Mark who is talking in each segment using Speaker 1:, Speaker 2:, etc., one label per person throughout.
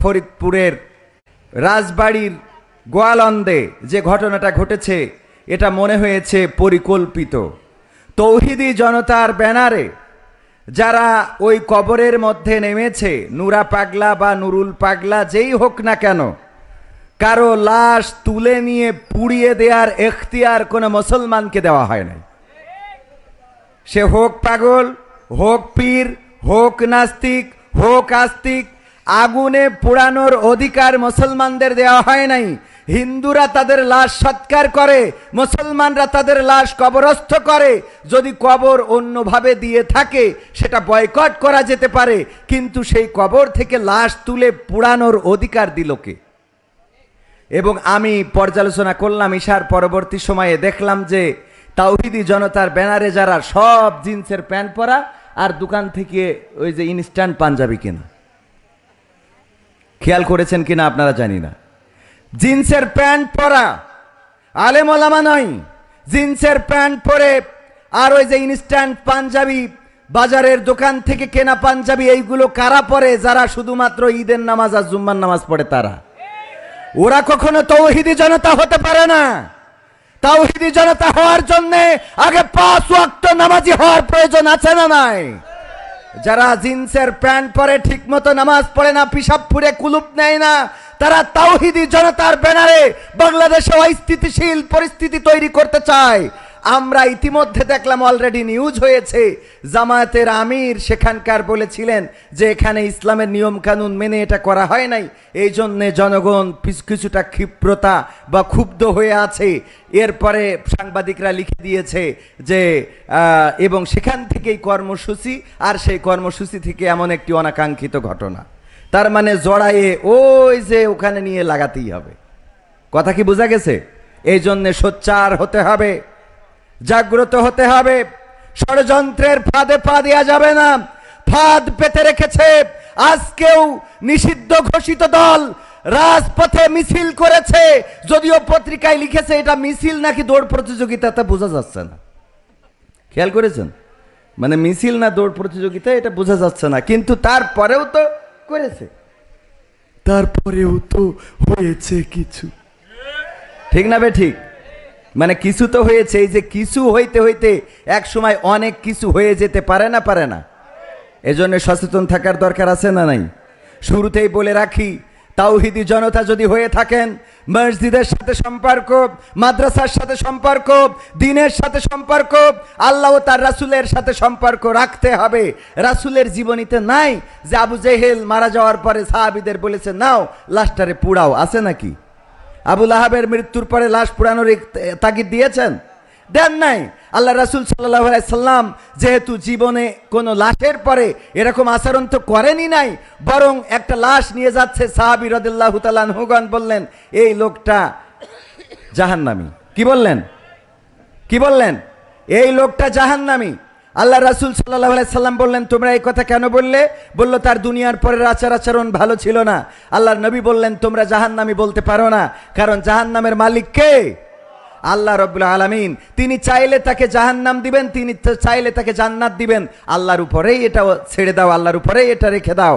Speaker 1: ফরিদপুরের রাজবাড়ির গোয়ালন্দে যে ঘটনাটা ঘটেছে, এটা মনে হয়েছে পরিকল্পিত। তৌহিদি জনতার ব্যানারে যারা ওই কবরের মধ্যে নেমেছে, নুরা পাগলা বা নুরুল পাগলা যেই হোক না কেন, কারও লাশ তুলে নিয়ে পুড়িয়ে দেওয়ার এখতিয়ার কোনো মুসলমানকে দেওয়া হয় নাই। সে হোক পাগল, হোক পীর, হোক নাস্তিক, হোক আস্তিক আগুনে পোড়ানোর অধিকার মুসলমানদের দেওয়া হয় নাই। হিন্দুরা তাদের লাশ সৎকার করে, মুসলমানরা তাদের লাশ কবরস্থ করে। যদি কবর অন্যভাবে দিয়ে থাকে, সেটা বয়কট করা যেতে পারে, কিন্তু সেই কবর থেকে লাশ তুলে পোড়ানোর অধিকার দিল কে? এবং আমি পর্যালোচনা করলাম, ঈশার পরবর্তী সময়ে দেখলাম যে, তাওহিদি জনতার ব্যানারে যারা সব জিন্সের প্যান্ট পরা, আর দোকান থেকে ওই যে ইনস্ট্যান্ট পাঞ্জাবি কেনা। খেয়াল করেছেন কিনা আপনারা জানি না। জিন্সের প্যান্ট পরা, আলেমলামা নয়। জিন্সের প্যান্ট পরে আর ওই যে ইনস্ট্যান্ট পাঞ্জাবি বাজারের দোকান থেকে কেনা পাঞ্জাবি, এইগুলো কারা পরে? যারা শুধুমাত্র ঈদের নামাজ আর জুম্মার নামাজ পড়ে তারা। ওরা কখনো তৌহিদি জনতা হতে পারে না। তাওহিদি জনতা হওয়ার জন্য আগে পাঁচ ওয়াক্ত নামাজি হওয়ার প্রয়োজন আছে না নাই? যারা জিন্সের প্যান্ট পরে ঠিক মতো নামাজ পড়ে না পিসাব ফুরে কুলুপ নেয় না, তারা তাওহিদি জনতার ব্যানারে বাংলাদেশে অস্থিতিশীল পরিস্থিতি তৈরি করতে চায়। আমরা ইতিমধ্যে দেখলাম অলরেডি নিউজ হয়েছে। জামায়াতের আমির সেখানকার বলেছিলেন যে এখানে ইসলামের নিয়ম কানুন মেনে এটা করা হয় নাই। এই জন্যে জনগণ কিছুটা ক্ষিপ্রতা বা ক্ষুব্ধ হয়ে আছে। এরপরে সাংবাদিকরা লিখে দিয়েছে যে এবং সেখান থেকেই কর্মসূচি, আর সেই কর্মসূচি থেকে এমন একটি অনাকাঙ্ক্ষিত ঘটনা। তার মানে জড়াইয়ে ওই যে ওখানে নিয়ে লাগাতেই হবে। কথা কি বোঝা গেছে? এই জন্যে সোচ্চার হতে হবে। জাগ্রত হতে হবে। ষড়যন্ত্রের ফাঁদে পা দেওয়া যাবে না। ফাঁদ পেতে রেখেছে আজকেও নিষিদ্ধ ঘোষিত দল। রাজপথে মিছিল করেছে। যদিও পত্রিকায় লিখেছে এটা মিছিল নাকি দৌড় প্রতিযোগিতা তা বোঝা যাচ্ছে না। খেয়াল করেছেন? মানে মিছিল না দৌড় প্রতিযোগিতা এটা বোঝা যাচ্ছে না। কিন্তু তারপরেও তো করেছে। তারপরেও তো হয়েছে কিছু। ঠিক না বে ঠিক? মানে কিছু তো হয়েছে, এই যে কিছু হইতে হইতে এক সময় অনেক কিছু হয়ে যেতে পারে না পারে না। এজন্য সচেতন থাকার দরকার আছে না নাই? শুরুতেই বলে রাখি, তাওহিদি জনতা যদি হয়ে থাকেন, মসজিদের সাথে সম্পর্ক, মাদ্রাসার সাথে সম্পর্ক, দিনের সাথে সম্পর্ক, আল্লাহ ও তার রাসুলের সাথে সম্পর্ক রাখতে হবে। রাসুলের জীবনীতে নাই যে আবু জেহেল মারা যাওয়ার পরে সাহাবিদের বলেছে, নাও লাস্টারে পুড়াও। আছে নাকি? আবুল আহাবের মৃত্যুর পরে লাশ পুরানোর তাগিদ দিয়েছেন? দেন নাই। আল্লাহ রাসুল সাল্লাম যেহেতু জীবনে কোনো লাশের পরে এরকম আচরণ তো করেনি নাই, বরং একটা লাশ নিয়ে যাচ্ছে সাহাবি রদুল্লাহ হুগন বললেন, এই লোকটা জাহান্নামি। কি বললেন? কি বললেন? এই লোকটা জাহান্নামি। আল্লাহ রাসুল সাল্লাহ সাল্লাম বললেন, তোমরা এই কথা কেন বললে? বলল, তার দুনিয়ার পরের আচার আচরণ ভালো ছিল না। আল্লাহর নবী বললেন, তোমরা জাহান্নামি বলতে পারো না, কারণ জাহান্নামের মালিক কে? আল্লাহ রব আলমিন, তিনি চাইলে তাকে জাহান্নাম দিবেন, তিনি চাইলে তাকে জান্নাত দিবেন। আল্লাহর উপরেই এটা ছেড়ে দাও, আল্লাহর উপরেই এটা রেখে দাও।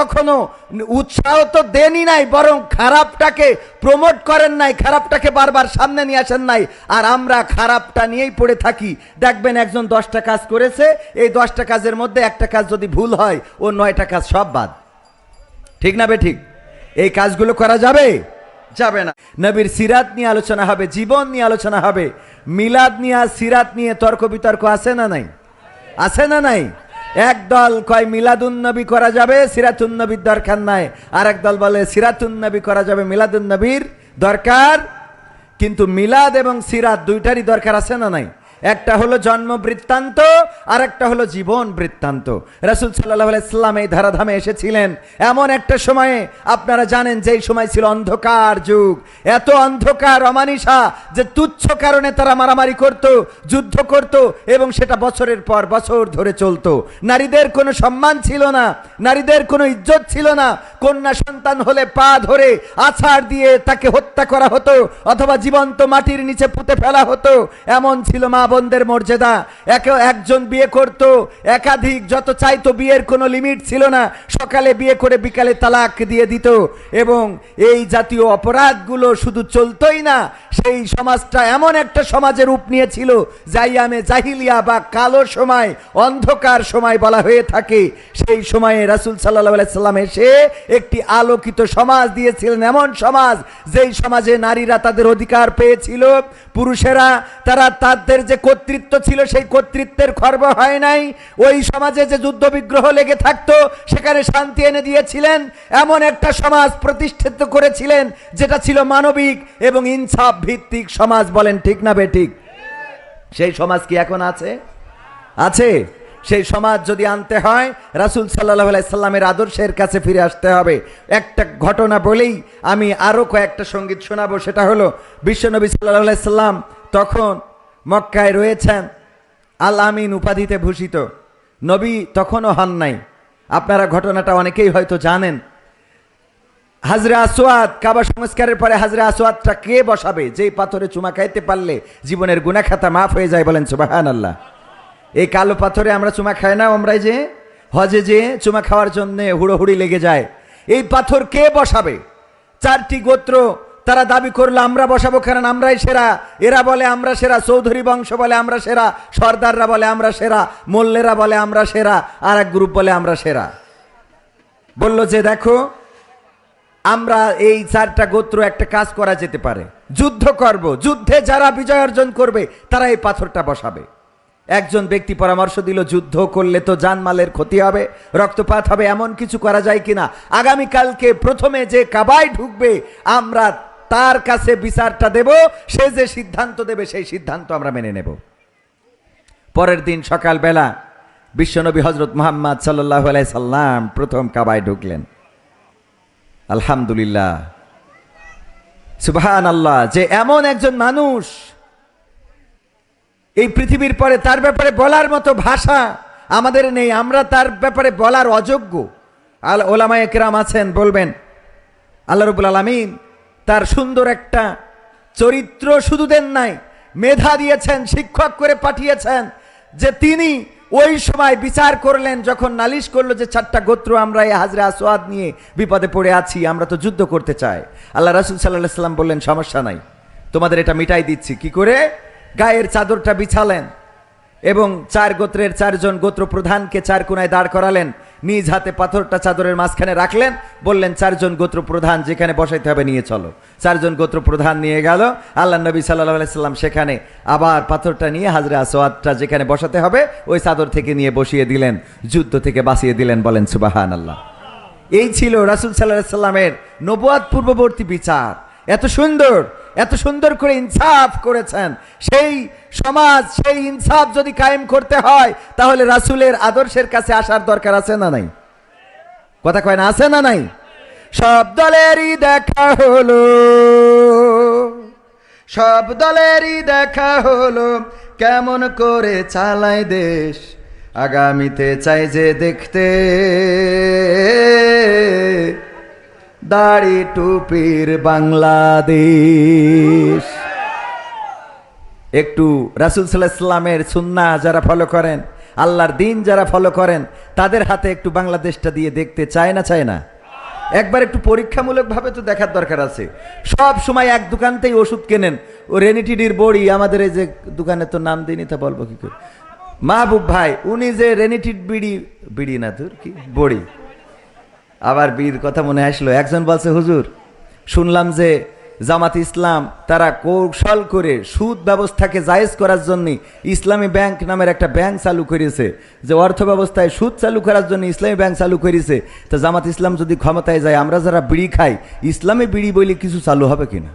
Speaker 1: কখনো উৎসাহ তো দেনই নাই, বরং খারাপটাকে প্রমোট করেন নাই, খারাপটাকে বারবার সামনে নিয়ে আসেন নাই। আর আমরা খারাপটা নিয়েই পড়ে থাকি। দেখবেন একজন দশটা কাজ করেছে, এই দশটা কাজের মধ্যে একটা কাজ যদি ভুল হয়, ও নয়টা কাজ সব বাদ। ঠিক না বে ঠিক? এই কাজগুলো করা যাবে? যাবে না। নবীর সিরাত নিয়ে আলোচনা হবে, জীবন নিয়ে আলোচনা হবে। মিলাদ নিয়ে সিরাত নিয়ে তর্ক বিতর্ক আছে না নাই? আছে না নাই? এক দল কয় মিলাদুন নবী করা যাবে সিরাতুন নবীর দরকার নাই। আর এক দল বলে সিরাতুন নবী করা যাবে মিলাদুন নবীর দরকার। কিন্তু মিলাদ এবং সিরাত দুইটারই দরকার আছে না নাই? একটা হলো জন্ম বৃত্তান্ত আর একটা হলো জীবন বৃত্তান্ত রাসুল সাল্লাহ ইসলাম এই ধারাধামে এসেছিলেন। এমন একটা সময়ে আপনারা জানেন যেই সময় ছিল অন্ধকার যুগ। এত অন্ধকার, অমানিসা, যে তুচ্ছ কারণে তারা মারামারি করত, যুদ্ধ করত এবং সেটা বছরের পর বছর ধরে চলতো। নারীদের কোনো সম্মান ছিল না, নারীদের কোনো ইজ্জত ছিল না। কন্যা সন্তান হলে পা ধরে আছাড় দিয়ে তাকে হত্যা করা হতো, অথবা জীবন্ত মাটির নিচে পুঁতে ফেলা হতো। এমন ছিল মা বোনদের মর্যাদা। একে একজন বিয়ে করত, একাধিক যত চাইতো বিয়ের কোনো লিমিট ছিল না, সকালে বিয়ে করে বিকালে তালাক দিয়ে দিত। এবং এই জাতীয় অপরাধগুলো শুধু চলতোই না সেই সমাজটা এমন একটা সমাজের রূপ নিয়েছিল, জাইয়ামে জাহিলিয়া বা কালো সময়, অন্ধকার সময় বলা হয়ে থাকে। সেই সময়ে রাসুল সাল্লাহ সাল্লাম এসে একটি আলোকিত সমাজ দিয়েছিলেন, এমন সমাজ যেই সমাজে নারীরা তাদের অধিকার পেয়েছিল, পুরুষেরা তারা তাদের যে কর্তৃত্ব ছিল সেই কর্তৃত্বের খর্ব হয় নাই। ওই সমাজে যে যুদ্ধ বিগ্রহ লেগে থাকতো, সেখানে শান্তি এনে দিয়েছিলেন। এমন একটা সমাজ প্রতিষ্ঠিত করেছিলেন, যেটা ছিল মানবিক এবং ইনসাফ ভিত্তিক সমাজ বলেন ঠিক না বে ঠিক? সেই সমাজ কি এখন আছে? আছে। সেই সমাজ যদি আনতে হয়, রাসুল সাল্লাহ সাল্লামের আদর্শের কাছে ফিরে আসতে হবে। একটা ঘটনা বলেই আমি আরও কয়েকটা সংগীত শোনাবো। সেটা হলো বিশ্বনবী সাল্লাহ সাল্লাম তখন মক্কায় রয়েছেন, আল আমিন উপাধিতে ভূষিত। নবী তখনও হন নাই। আপনারা ঘটনাটা অনেকেই হয়তো জানেন। হাজরা আসোয়াদ কাবা সংস্কারের পরে হাজরা আসোয়াদটা কে বসাবে? যেই পাথরে চুমা খাইতে পারলে জীবনের গুনাখাতা মাফ হয়ে যায় বলেন সুবাহান আল্লাহ এই কালো পাথরে আমরা চুমা খাই না আমরাই যে? হজে যে চুমা খাওয়ার জন্য হুড়োহুড়ি লেগে যায়। এই পাথর কে বসাবে? চারটি গোত্র তারা দাবি করল, আমরা বসাবো কারণ আমরাই সেরা। এরা বলে, আমরা সেরা। চৌধুরী বংশ বলে, আমরা সেরা। সর্দাররা বলে, আমরা সেরা। মোল্লেরা বলে, আমরা সেরা। আর এক গ্রুপ বলে, আমরা সেরা। বলল যে, দেখো আমরা এই চারটা গোত্র একটা কাজ করা যেতে পারে। যুদ্ধ করব, যুদ্ধে যারা বিজয় অর্জন করবে, তারা এই পাথরটা বসাবে। একজন ব্যক্তি পরামর্শ দিল, যুদ্ধ করলে তো জানমালের ক্ষতি হবে, রক্তপাত হবে, এমন কিছু করা যায় কিনা? আগামীকালকে প্রথমে যে কাবায় ঢুকবে, আমরা তার কাছে বিচারটা দেব, সে যে সিদ্ধান্ত দেবে, সেই সিদ্ধান্ত আমরা মেনে নেব। পরের দিন সকালবেলা বিশ্বনবী হজরত মোহাম্মদ সাল্লাহ সাল্লাম প্রথম কাবায় ঢুকলেন। আলহামদুলিল্লাহ। সুবহান আল্লাহ যে এমন একজন মানুষ, এই পৃথিবীর পরে তার ব্যাপারে বলার মতো ভাষা আমাদের নেই, আমরা তার ব্যাপারে বলার অযোগ্য। আল ওলামায় কেরাম আছেন, বলবেন, আল্লাহ রবুল আলমিন তার সুন্দর একটা চরিত্র শুধু দেন নাই, মেধা দিয়েছেন, শিক্ষক করে পাঠিয়েছেন, যে তিনি ওই সময় বিচার করলেন যখন নালিশ করল যে চারটা গোত্র আমরা এই হাজরা আসোয়াদ নিয়ে বিপদে পড়ে আছি, আমরা তো যুদ্ধ করতে চাই। আল্লাহ রাসুল সাল্লাহ সাল্লাম বললেন, সমস্যা নাই। তোমাদের এটা মিটাই দিচ্ছি। কি করে? গায়ের চাদরটা বিছালেন। এবং চার গোত্রের চারজন গোত্র প্রধানকে চার কোনায় দাঁড় করালেন। নিজ হাতে পাথরটা চাদরের মাঝখানে রাখলেন। বললেন, চারজন গোত্র প্রধান যেখানে বসাইতে হবে নিয়ে চলো। চারজন গোত্র প্রধান নিয়ে গেল। আল্লাহ নবী সাল্লাহ সাল্লাম সেখানে আবার পাথরটা নিয়ে হাজরা আসোয়াদটা যেখানে বসাতে হবে, ওই চাদর থেকে নিয়ে বসিয়ে দিলেন, যুদ্ধ থেকে বাঁচিয়ে দিলেন, বলেন সুবাহান আল্লাহ এই ছিল রাসুল সাল্লাহ সাল্লামের নবুয়াদ পূর্ববর্তী বিচার। এত সুন্দর এত সুন্দর করে ইনসাফ করেছেন। সেই সমাজ, সেই ইনসাফ যদি কায়েম করতে হয়, তাহলে রাসুলের আদর্শের কাছে আসার দরকার আছে না নাই? কথা কয় না, আছে না নাই? সব দলেরই দেখা হলো। সব দলেরই দেখা হলো। কেমন করে চালায় দেশ? আগামীতে চাই যে দেখতে। দাড়ি টুপির বাংলাদেশ। একটু রাসুল সাল্লাহ ইসলামের সুন্না যারা ফলো করেন, আল্লাহর দিন যারা ফলো করেন, তাদের হাতে একটু বাংলাদেশটা দিয়ে দেখতে চায় না চায় না? একবার একটু পরীক্ষামূলকভাবে তো দেখার দরকার আছে। সব সময় এক দোকানতেই ওষুধ কেনেন। ও রেনিটিডির বড়ি, আমাদের এই যে দোকানে তো নাম দিইনি তা বলব কি করে? মাহবুব ভাই, উনি যে রেনিটিড বিড়ি বিড়ি না তোর কি? বড়ি। আবার বীর কথা মনে আসলো। একজন বলছে, হুজুর, শুনলাম যে জামাত ইসলাম, তারা কৌশল করে সুদ ব্যবস্থাকে জায়েজ করার জন্য ইসলামী ব্যাংক নামের একটা ব্যাংক চালু করেছে। যে অর্থ ব্যবস্থায় সুদ চালু করার জন্য ইসলামী ব্যাংক চালু করেছে। তো জামাত ইসলাম যদি ক্ষমতায় যায়, আমরা যারা বিড়ি খাই, ইসলামী বিড়ি বলে কিছু চালু হবে কিনা?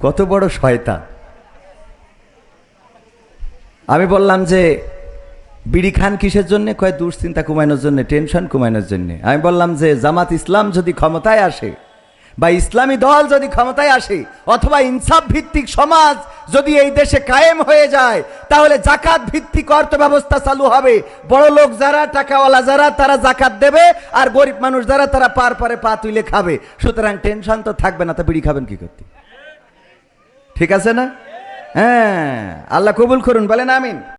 Speaker 1: কত বড় শয়তান। আমি বললাম যে বিড়ি খান কিসের জন্য? কয়, দুশ্চিন্তা কমানোর জন্য, টেনশন কমানোর জন্য। আমি বললাম যে, জামাত ইসলাম যদি ক্ষমতায় আসে, বা ইসলামী দল যদি ক্ষমতায় আসে, অথবা ইনসাফ ভিত্তিক সমাজ যদি এই দেশে কায়েম হয়ে যায়, তাহলে জাকাত ভিত্তিক অর্থ ব্যবস্থা চালু হবে। বড় লোক যারা, টাকাওয়ালা যারা, তারা জাকাত দেবে, আর গরিব মানুষ যারা, তারা পার পারে পা তুলে খাবে। সুতরাং টেনশন তো থাকবে না, তা বিড়ি খাবেন কি করতে? ঠিক আছে না? হ্যাঁ আল্লাহ কবুল করুন, বলেন আমিন।